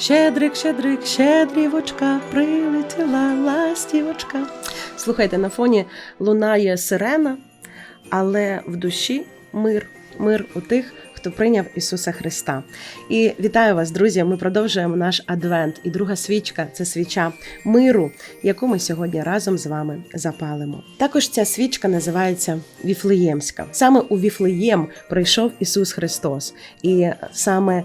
Щедрик, щедрик, щедрівочка, прилетіла ластівочка. Слухайте, на фоні лунає сирена, але в душі мир, мир у тих, хто прийняв Ісуса Христа. І вітаю вас, друзі! Ми продовжуємо наш адвент. І друга свічка це свіча миру, яку ми сьогодні разом з вами запалимо. Також ця свічка називається Віфлеємська. Саме у Віфлеєм прийшов Ісус Христос, і саме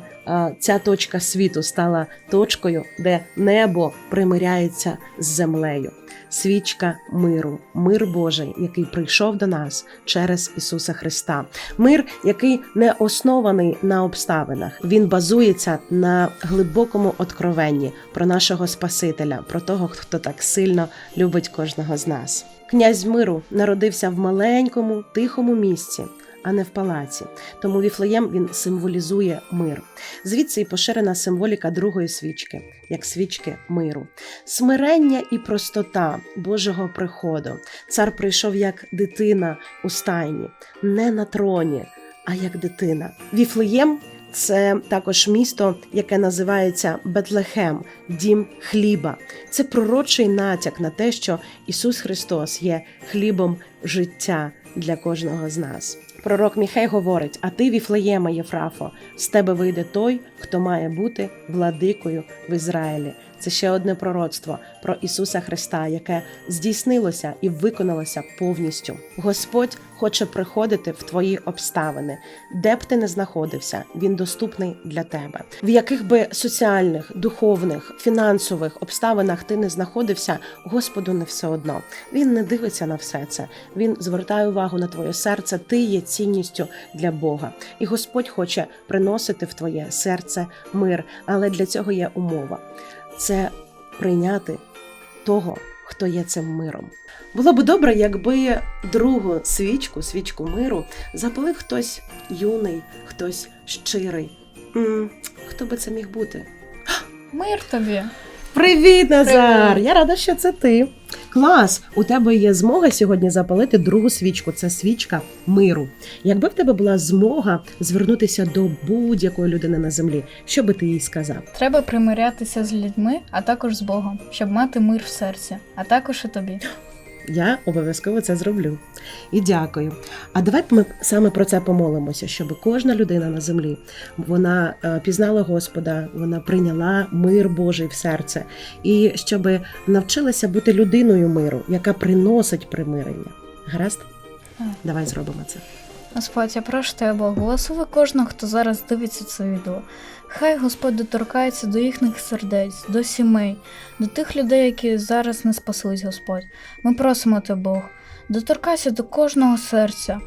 ця точка світу стала точкою, де небо примиряється з землею. Свічка миру, мир Божий, який прийшов до нас через Ісуса Христа. Мир, який не оснований на обставинах. Він базується на глибокому откровенні про нашого Спасителя, про того, хто так сильно любить кожного з нас. Князь миру народився в маленькому тихому місці, а не в палаці. Тому Віфлеєм він символізує мир. Звідси і поширена символіка другої свічки, як свічки миру. Смирення і простота Божого приходу. Цар прийшов як дитина у стайні, не на троні, а як дитина. Віфлеєм це також місто, яке називається Бетлехем, дім хліба. Це пророчий натяк на те, що Ісус Христос є хлібом життя для кожного з нас. Пророк Міхей говорить: А ти, Віфлеєма Єфрафо, з тебе вийде той, хто має бути владикою в Ізраїлі. Це ще одне пророцтво про Ісуса Христа, яке здійснилося і виконалося повністю. Господь хоче приходити в твої обставини, де б ти не знаходився, він доступний для тебе. В яких би соціальних, духовних, фінансових обставинах ти не знаходився, Господу не все одно. Він не дивиться на все це. Він звертає увагу на твоє серце. Ти є цінністю для Бога, і Господь хоче приносити в твоє серце мир. Але для цього є умова це прийняти того, хто є цим миром. Було б добре, якби другу свічку, свічку миру, запалив хтось юний, хтось щирий. м хто би це міг бути? Мир тобі. Привіт, Назар! Привіт. Я рада, що це ти. Клас! У тебе є змога сьогодні запалити другу свічку. Це свічка миру. Якби в тебе була змога звернутися до будь-якої людини на землі, що би ти їй сказав? Треба примирятися з людьми, а також з Богом, щоб мати мир в серці, а також і тобі. Я обов'язково це зроблю. І дякую. А давайте ми саме про це помолимося, щоб кожна людина на землі вона е, пізнала Господа, вона прийняла мир Божий в серце, і щоб навчилася бути людиною миру, яка приносить примирення. Гаразд? Давай зробимо це. Господь, я прошу тебе, благослови кожного, хто зараз дивиться це відео. Хай Господь доторкається до їхніх сердець, до сімей, до тих людей, які зараз не спаслись, Господь. Ми просимо тебе, Бог, доторкайся до кожного серця,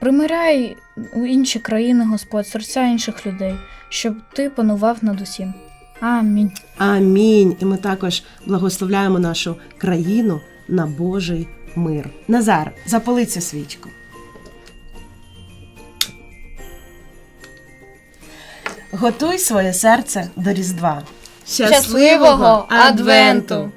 примиряй у інші країни, Господь, серця інших людей, щоб ти панував над усім. Амінь. Амінь. І ми також благословляємо нашу країну на Божий мир. Назар, запали цю свічку. Готуй своє серце до Різдва. Щасливого Адвенту!